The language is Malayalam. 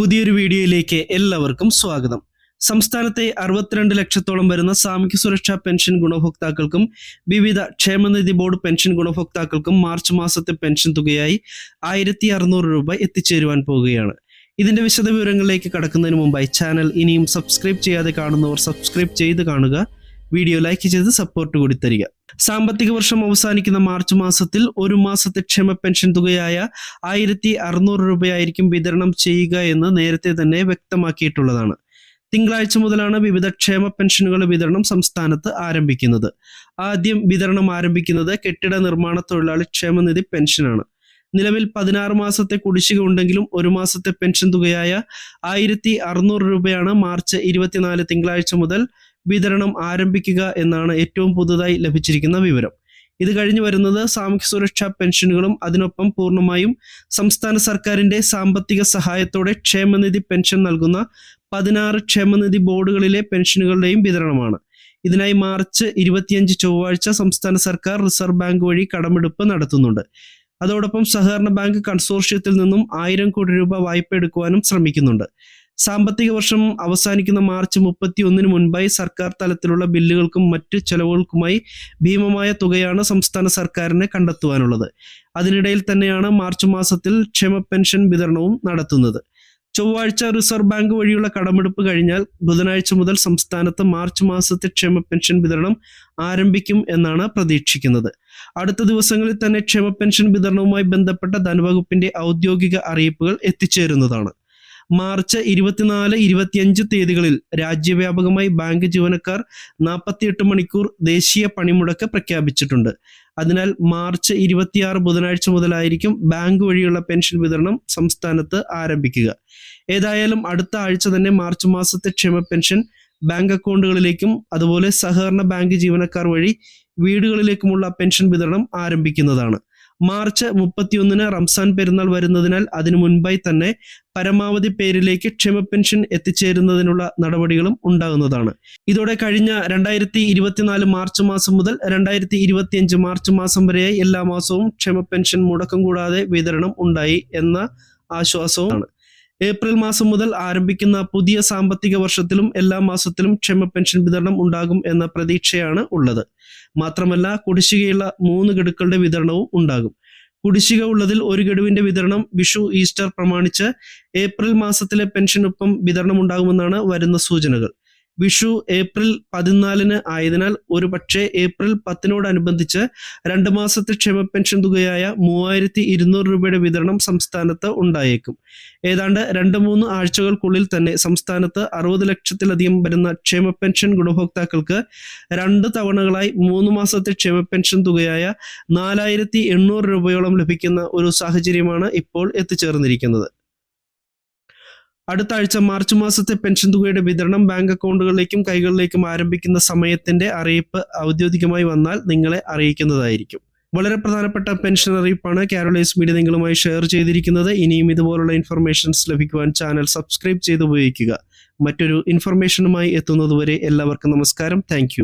പുതിയൊരു വീഡിയോയിലേക്ക് എല്ലാവർക്കും സ്വാഗതം. സംസ്ഥാനത്തെ അറുപത്തിരണ്ട് ലക്ഷത്തോളം വരുന്ന സാമൂഹ്യ സുരക്ഷാ പെൻഷൻ ഗുണഭോക്താക്കൾക്കും വിവിധ ക്ഷേമനിധി ബോർഡ് പെൻഷൻ ഗുണഭോക്താക്കൾക്കും മാർച്ച് മാസത്തെ പെൻഷൻ തുകയായി ആയിരത്തി രൂപ എത്തിച്ചേരുവാൻ പോവുകയാണ്. ഇതിന്റെ വിശദവിവരങ്ങളിലേക്ക് കടക്കുന്നതിന് മുമ്പായി ചാനൽ ഇനിയും സബ്സ്ക്രൈബ് ചെയ്യാതെ കാണുന്നവർ സബ്സ്ക്രൈബ് ചെയ്ത് കാണുക. വീഡിയോ ലൈക്ക് ചെയ്ത് സപ്പോർട്ട് കൂടി തരിക. സാമ്പത്തിക വർഷം അവസാനിക്കുന്ന മാർച്ച് മാസത്തിൽ ഒരു മാസത്തെ ക്ഷമ പെൻഷൻ തുകയായ ആയിരത്തി അറുന്നൂറ് രൂപയായിരിക്കും വിതരണം ചെയ്യുക എന്ന് നേരത്തെ തന്നെ വ്യക്തമാക്കിയിട്ടുള്ളതാണ്. തിങ്കളാഴ്ച മുതലാണ് വിവിധ ക്ഷേമ പെൻഷനുകളുടെ വിതരണം സംസ്ഥാനത്ത് ആരംഭിക്കുന്നത്. ആദ്യം വിതരണം ആരംഭിക്കുന്നത് കെട്ടിട നിർമ്മാണ തൊഴിലാളി ക്ഷേമനിധി പെൻഷനാണ് നിലവിൽ പതിനാറ് മാസത്തെ കുടിശ്ശിക ഉണ്ടെങ്കിലും ഒരു മാസത്തെ പെൻഷൻ തുകയായ ആയിരത്തി അറുന്നൂറ് രൂപയാണ് മാർച്ച് ഇരുപത്തിനാല് തിങ്കളാഴ്ച മുതൽ വിതരണം ആരംഭിക്കുക എന്നാണ് ഏറ്റവും പുതുതായി ലഭിച്ചിരിക്കുന്ന വിവരം. ഇത് കഴിഞ്ഞു വരുന്നത് സാമൂഹ്യ സുരക്ഷാ പെൻഷനുകളും അതിനൊപ്പം പൂർണമായും സംസ്ഥാന സർക്കാരിന്റെ സാമ്പത്തിക സഹായത്തോടെ ക്ഷേമനിധി പെൻഷൻ നൽകുന്ന പതിനാറ് ക്ഷേമനിധി ബോർഡുകളിലെ പെൻഷനുകളുടെയും വിതരണമാണ്. ഇതിനായി മാർച്ച് ഇരുപത്തിയഞ്ച് ചൊവ്വാഴ്ച സംസ്ഥാന സർക്കാർ റിസർവ് ബാങ്ക് വഴി കടമെടുപ്പ് നടത്തുന്നുണ്ട്. അതോടൊപ്പം സഹകരണ ബാങ്ക് കൺസോർഷ്യത്തിൽ നിന്നും ആയിരം കോടി രൂപ വായ്പ എടുക്കുവാനും ശ്രമിക്കുന്നുണ്ട്. സാമ്പത്തിക വർഷം അവസാനിക്കുന്ന മാർച്ച് മുപ്പത്തി ഒന്നിന് മുൻപായി സർക്കാർ തലത്തിലുള്ള ബില്ലുകൾക്കും മറ്റ് ചെലവുകൾക്കുമായി ഭീമമായ തുകയാണ് സംസ്ഥാന സർക്കാരിന് കണ്ടെത്തുവാനുള്ളത്. അതിനിടയിൽ തന്നെയാണ് മാർച്ച് മാസത്തിൽ ക്ഷേമ പെൻഷൻ വിതരണവും നടത്തുന്നത്. ചൊവ്വാഴ്ച റിസർവ് ബാങ്ക് വഴിയുള്ള കടമെടുപ്പ് കഴിഞ്ഞാൽ ബുധനാഴ്ച മുതൽ സംസ്ഥാനത്ത് മാർച്ച് മാസത്തെ ക്ഷേമ പെൻഷൻ വിതരണം ആരംഭിക്കും എന്നാണ് പ്രതീക്ഷിക്കുന്നത്. അടുത്ത ദിവസങ്ങളിൽ തന്നെ ക്ഷേമ പെൻഷൻ വിതരണവുമായി ബന്ധപ്പെട്ട ധനവകുപ്പിന്റെ ഔദ്യോഗിക അറിയിപ്പുകൾ എത്തിച്ചേരുന്നതാണ്. മാർച്ച് ഇരുപത്തിനാല് ഇരുപത്തിയഞ്ച് തീയതികളിൽ രാജ്യവ്യാപകമായി ബാങ്ക് ജീവനക്കാർ നാൽപ്പത്തിയെട്ട് മണിക്കൂർ ദേശീയ പണിമുടക്ക് പ്രഖ്യാപിച്ചിട്ടുണ്ട്. അതിനാൽ മാർച്ച് ഇരുപത്തിയാറ് ബുധനാഴ്ച മുതലായിരിക്കും ബാങ്ക് വഴിയുള്ള പെൻഷൻ വിതരണം സംസ്ഥാനത്ത് ആരംഭിക്കുക. ഏതായാലും അടുത്ത ആഴ്ച തന്നെ മാർച്ച് മാസത്തെ ക്ഷേമ പെൻഷൻ ബാങ്ക് അക്കൗണ്ടുകളിലേക്കും അതുപോലെ സഹകരണ ബാങ്ക് ജീവനക്കാർ വഴി വീടുകളിലേക്കുമുള്ള പെൻഷൻ വിതരണം ആരംഭിക്കുന്നതാണ്. മാർച്ച് മുപ്പത്തിയൊന്നിന് റംസാൻ പെരുന്നാൾ വരുന്നതിനാൽ അതിനു മുൻപായി തന്നെ പരമാവധി പേരിലേക്ക് ക്ഷേമ പെൻഷൻ എത്തിച്ചേരുന്നതിനുള്ള നടപടികളും ഉണ്ടാകുന്നതാണ്. ഇതോടെ കഴിഞ്ഞ രണ്ടായിരത്തി ഇരുപത്തിനാല് മാർച്ച് മാസം മുതൽ രണ്ടായിരത്തി ഇരുപത്തിയഞ്ച് മാർച്ച് മാസം വരെയായി എല്ലാ മാസവും ക്ഷേമ പെൻഷൻ മുടക്കം കൂടാതെ വിതരണം ഉണ്ടായി എന്ന ആശ്വാസവുമാണ്. ഏപ്രിൽ മാസം മുതൽ ആരംഭിക്കുന്ന പുതിയ സാമ്പത്തിക വർഷത്തിലും എല്ലാ മാസത്തിലും ക്ഷേമ പെൻഷൻ വിതരണം ഉണ്ടാകും എന്ന പ്രതീക്ഷയാണ് ഉള്ളത്. മാത്രമല്ല കുടിശ്ശികയുള്ള മൂന്ന് ഗഡുക്കളുടെ വിതരണവും ഉണ്ടാകും. കുടിശ്ശിക ഉള്ളതിൽ ഒരു ഗഡുവിന്റെ വിതരണം വിഷു ഈസ്റ്റർ പ്രമാണിച്ച് ഏപ്രിൽ മാസത്തിലെ പെൻഷനൊപ്പം വിതരണം ഉണ്ടാകുമെന്നാണ് വരുന്ന സൂചനകൾ. വിഷു ഏപ്രിൽ പതിനാലിന് ആയതിനാൽ ഒരു പക്ഷേ ഏപ്രിൽ പത്തിനോടനുബന്ധിച്ച് രണ്ട് മാസത്തെ ക്ഷേമ പെൻഷൻ തുകയായ മൂവായിരത്തി ഇരുന്നൂറ് രൂപയുടെ വിതരണം സംസ്ഥാനത്ത് ഉണ്ടായേക്കും. ഏതാണ്ട് രണ്ട് മൂന്ന് ആഴ്ചകൾക്കുള്ളിൽ തന്നെ സംസ്ഥാനത്ത് അറുപത് ലക്ഷത്തിലധികം വരുന്ന ക്ഷേമ പെൻഷൻ ഗുണഭോക്താക്കൾക്ക് രണ്ട് തവണകളായി മൂന്ന് മാസത്തെ ക്ഷേമ പെൻഷൻ തുകയായ നാലായിരത്തി രൂപയോളം ലഭിക്കുന്ന ഒരു സാഹചര്യമാണ് ഇപ്പോൾ എത്തിച്ചേർന്നിരിക്കുന്നത്. അടുത്ത ആഴ്ച മാർച്ച് മാസത്തെ പെൻഷൻ തുകയുടെ വിതരണം ബാങ്ക് അക്കൗണ്ടുകളിലേക്കും കൈകളിലേക്കും ആരംഭിക്കുന്ന സമയത്തിന്റെ അറിയിപ്പ് ഔദ്യോഗികമായി വന്നാൽ നിങ്ങളെ അറിയിക്കുന്നതായിരിക്കും. വളരെ പ്രധാനപ്പെട്ട പെൻഷൻ അറിയിപ്പാണ്. കാരോളൈസ് മീഡിയ നിങ്ങളുമായി ഷെയർ ചെയ്തിരിക്കുന്നത്. ഇനിയും ഇതുപോലുള്ള ഇൻഫർമേഷൻസ് ലഭിക്കുവാൻ ചാനൽ സബ്സ്ക്രൈബ് ചെയ്ത് ഉപയോഗിക്കുക. മറ്റൊരു ഇൻഫർമേഷനുമായി എത്തുന്നതുവരെ എല്ലാവർക്കും നമസ്കാരം. താങ്ക്